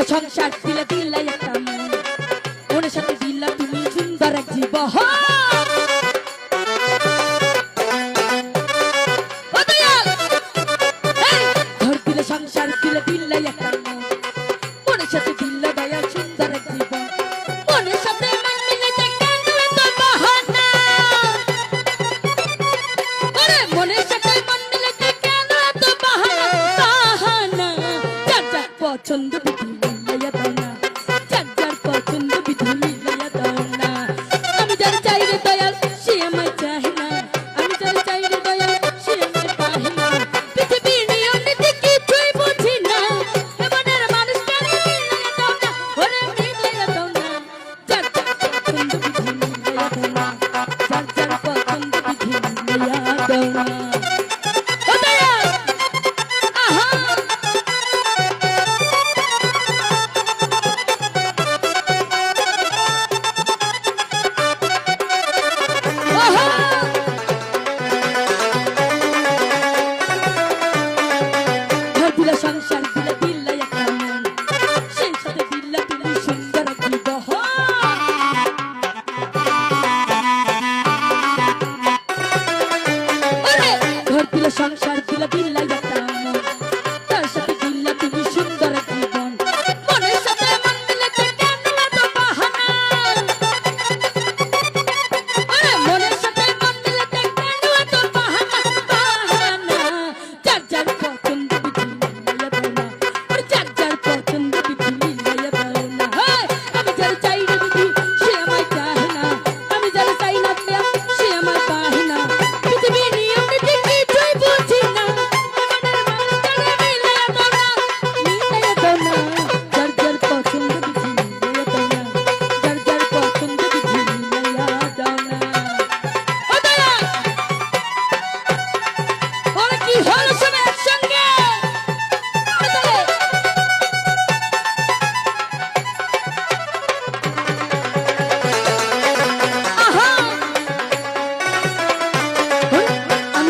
দিল সংসার দিলে দিলাই পছন্দ পৃথিবী ঘর দিল সংসার দিল বিল্লা।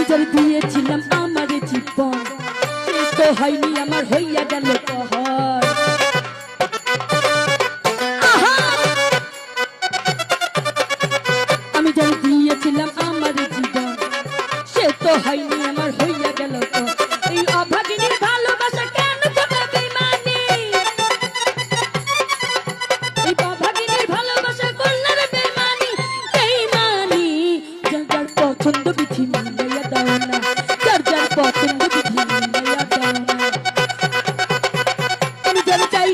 হাজার দিয়েছিলাম আমার জীবন। হয়নি আমার হইয়া গেল।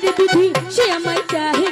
বিধি সে আমায় চাহে।